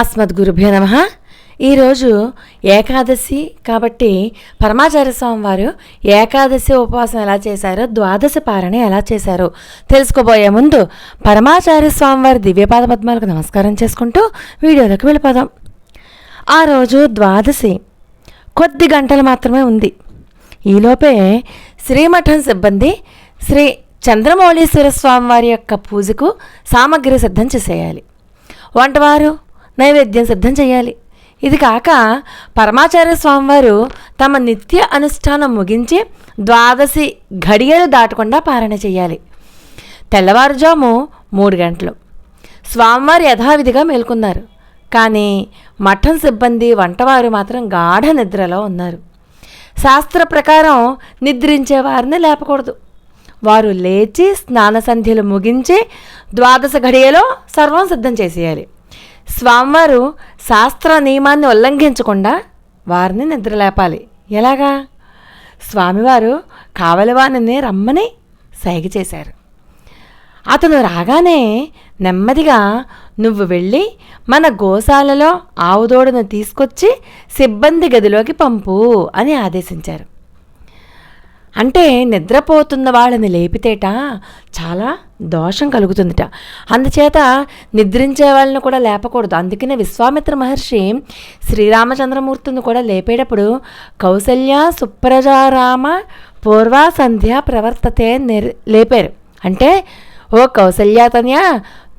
అస్మద్గురుభ్యో నమ. ఈరోజు ఏకాదశి కాబట్టి పరమాచార్య స్వామి వారు ఏకాదశి ఉపవాసం ఎలా చేశారో ద్వాదశి పారణ ఎలా చేశారో తెలుసుకోబోయే ముందు పరమాచార్య స్వామి వారి దివ్యపాద పద్మాలకు నమస్కారం చేసుకుంటూ వీడియోలోకి వెళ్ళిపోదాం. ఆ రోజు ద్వాదశి కొద్ది గంటలు మాత్రమే ఉంది. ఈలోపే శ్రీమఠం సిబ్బంది శ్రీ చంద్రమౌళీశ్వర స్వామి వారి యొక్క పూజకు సామగ్రి సిద్ధం చేసేయాలి. వంటవారు నైవేద్యం సిద్ధం చేయాలి. ఇది కాక పరమాచార్య స్వామివారు తమ నిత్య అనుష్ఠానం ముగించి ద్వాదశి ఘడియలు దాటకుండా పారణ చేయాలి. తెల్లవారుజాము మూడు గంటలు. స్వామివారు యథావిధిగా మేల్కొన్నారు. కానీ మఠం సిబ్బంది వంటవారు మాత్రం గాఢ నిద్రలో ఉన్నారు. శాస్త్ర ప్రకారం నిద్రించే వారిని లేపకూడదు. వారు లేచి స్నాన సంధ్యలు ముగించి ద్వాదశ ఘడియలో సర్వం సిద్ధం చేసేయాలి. స్వామివారు శాస్త్ర నియమాన్ని ఉల్లంఘించకుండా వారిని నిద్రలేపాలి ఎలాగా? స్వామివారు కావలివాణిని రమ్మని సైగ చేశారు. అతను రాగానే నెమ్మదిగా నువ్వు వెళ్ళి మన గోశాలలో ఆవుదోడను తీసుకొచ్చి సిబ్బంది గదిలోకి పంపు అని ఆదేశించారు. అంటే నిద్రపోతున్న వాళ్ళని లేపితేట చాలా దోషం కలుగుతుందిట. అందుచేత నిద్రించే వాళ్ళని కూడా లేపకూడదు. అందుకనే విశ్వామిత్ర మహర్షి శ్రీరామచంద్రమూర్తిని కూడా లేపేటప్పుడు కౌసల్య సుప్రజారామ పూర్వ సంధ్య ప్రవర్తతే నిర్ లేపారు. అంటే ఓ కౌసల్యాతన్య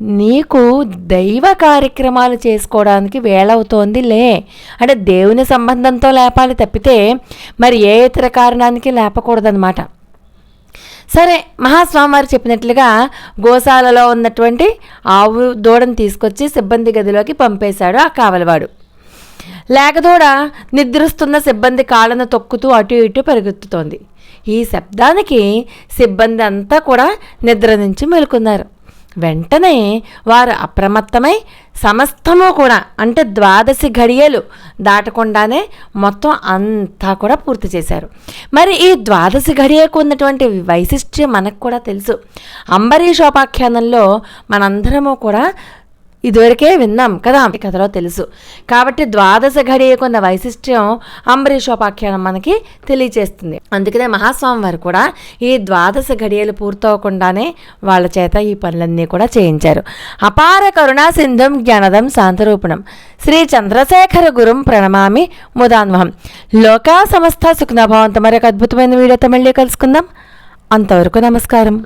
నీకు దైవ కార్యక్రమాలు చేసుకోవడానికి వేళవుతోంది లే. అంటే దేవుని సంబంధంతో లేపాలి తప్పితే మరి ఏ ఇతర కారణానికి లేపకూడదనమాట సరే మహాస్వామివారు చెప్పినట్లుగా గోశాలలో ఉన్నటువంటి ఆవు దూడను తీసుకొచ్చి సిబ్బంది గదిలోకి పంపేశాడు ఆ కావలవాడు. లేకదూడ నిద్రిస్తున్న సిబ్బంది కాళ్ళను తొక్కుతూ అటు ఇటు పరిగెత్తుతోంది. ఈ శబ్దానికి సిబ్బంది అంతా కూడా నిద్ర నుంచి మేలుకున్నారు. వెంటనే వారు అప్రమత్తమై సమస్తము కూడా అంటే ద్వాదశి ఘడియలు దాటకుండానే మొత్తం అంతా కూడా పూర్తి చేశారు. మరి ఈ ద్వాదశి ఘడియకు ఉన్నటువంటి వైశిష్ట్యం మనకు కూడా తెలుసు. అంబరీషోపాఖ్యానంలో మనందరము కూడా ఇదివరకే విన్నాం కదా ఈ కథలో తెలుసు. కాబట్టి ద్వాదశ ఘడియకు ఉన్న వైశిష్ట్యం అంబరీషోపాఖ్యానం మనకి తెలియచేస్తుంది. అందుకనే మహాస్వామి వారు కూడా ఈ ద్వాదశ ఘడియలు పూర్తవకుండానే వాళ్ళ చేత ఈ పనులన్నీ కూడా చేయించారు. అపార కరుణా సింధం జ్ఞానదం శాంతరూపణం. శ్రీ చంద్రశేఖర గురుం ప్రణమామి ముదాన్వహం. లోకా సమస్త సుఖనభావంతో మరొక అద్భుతమైన వీడియోతో మళ్ళీ కలుసుకుందాం. అంతవరకు నమస్కారం.